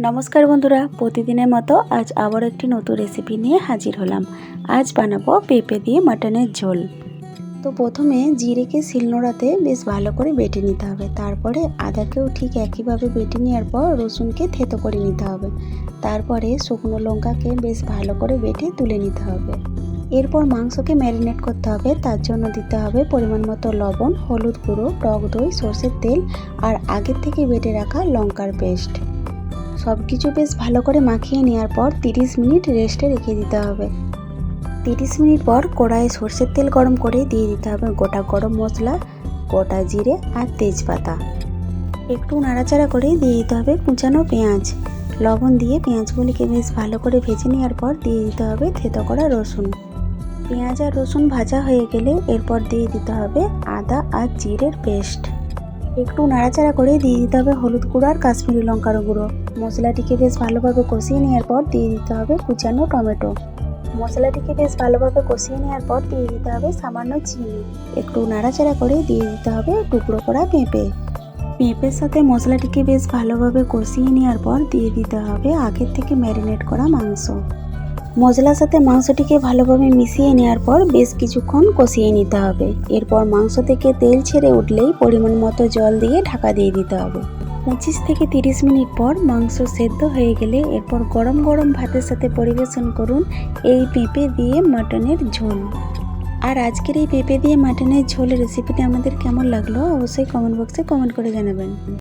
নমস্কার বন্ধুরা, প্রতিদিনের মতো আজ আবার একটি নতুন রেসিপি নিয়ে হাজির হলাম। আজ বানাবো পেঁপে দিয়ে মাটনের ঝোল। তো প্রথমে জিরেকে শিলনোড়াতে বেশ ভালো করে বেটে নিতে হবে। তারপরে আদাকেও ঠিক একইভাবে বেটে নেওয়ার পর রসুনকে থেতো করে নিতে হবে। তারপরে শুকনো লঙ্কাকে বেশ ভালো করে বেটে তুলে নিতে হবে। এরপর মাংসকে ম্যারিনেট করতে হবে। তার জন্য দিতে হবে পরিমাণ মতো লবণ, হলুদ গুঁড়ো, টক দই, সর্ষের তেল আর আগের থেকে বেটে রাখা লঙ্কার পেস্ট। সব কিছু বেশ ভালো করে মাখিয়ে নেওয়ার পর 30 মিনিট রেস্টে রেখে দিতে হবে। 30 মিনিট পর কড়াইয়ে সর্ষের তেল গরম করে দিয়ে দিতে হবে গোটা গরম মশলা, গোটা জিরে আর তেজপাতা। একটু নাড়াচাড়া করে দিয়ে দিতে হবে কুচানো পেঁয়াজ। লবণ দিয়ে পেঁয়াজগুলিকে বেশ ভালো করে ভেজে নেওয়ার পর দিয়ে দিতে হবে থেতো করা রসুন। পেঁয়াজ আর রসুন ভাজা হয়ে গেলে এরপর দিয়ে দিতে হবে আদা আর জিরের পেস্ট। একটু নাড়াচাড়া করে দিয়ে দিতে হবে হলুদ গুঁড়ো আর কাশ্মীরি লঙ্কার গুঁড়ো। মশলাটিকে বেশ ভালোভাবে কষিয়ে নেওয়ার পর দিয়ে দিতে হবে কুচানো টমেটো। মশলাটিকে বেশ ভালোভাবে কষিয়ে নেওয়ার পর দিয়ে দিতে হবে সামান্য চিনি। একটু নাড়াচাড়া করে দিয়ে দিতে হবে টুকরো করা পেঁপে। পেঁপের সাথে মশলাটিকে বেশ ভালোভাবে কষিয়ে নেওয়ার পর দিয়ে দিতে হবে আগের থেকে ম্যারিনেট করা মাংস। মশলার সাথে মাংসটিকে ভালোভাবে মিশিয়ে নেওয়ার পর বেশ কিছুক্ষণ কষিয়ে নিতে হবে। এরপর মাংস থেকে তেল ছেড়ে উঠলেই পরিমাণ মতো জল দিয়ে ঢাকা দিয়ে দিতে হবে। পঁচিশ থেকে তিরিশ মিনিট পর মাংস সেদ্ধ হয়ে গেলে এরপর গরম গরম ভাতের সাথে পরিবেশন করুন এই পেঁপে দিয়ে মাটনের ঝোল। আর আজকের এই পেঁপে দিয়ে মাটনের ঝোল রেসিপিটা আমাদের কেমন লাগল অবশ্যই কমেন্ট বক্সে কমেন্ট করে জানাবেন।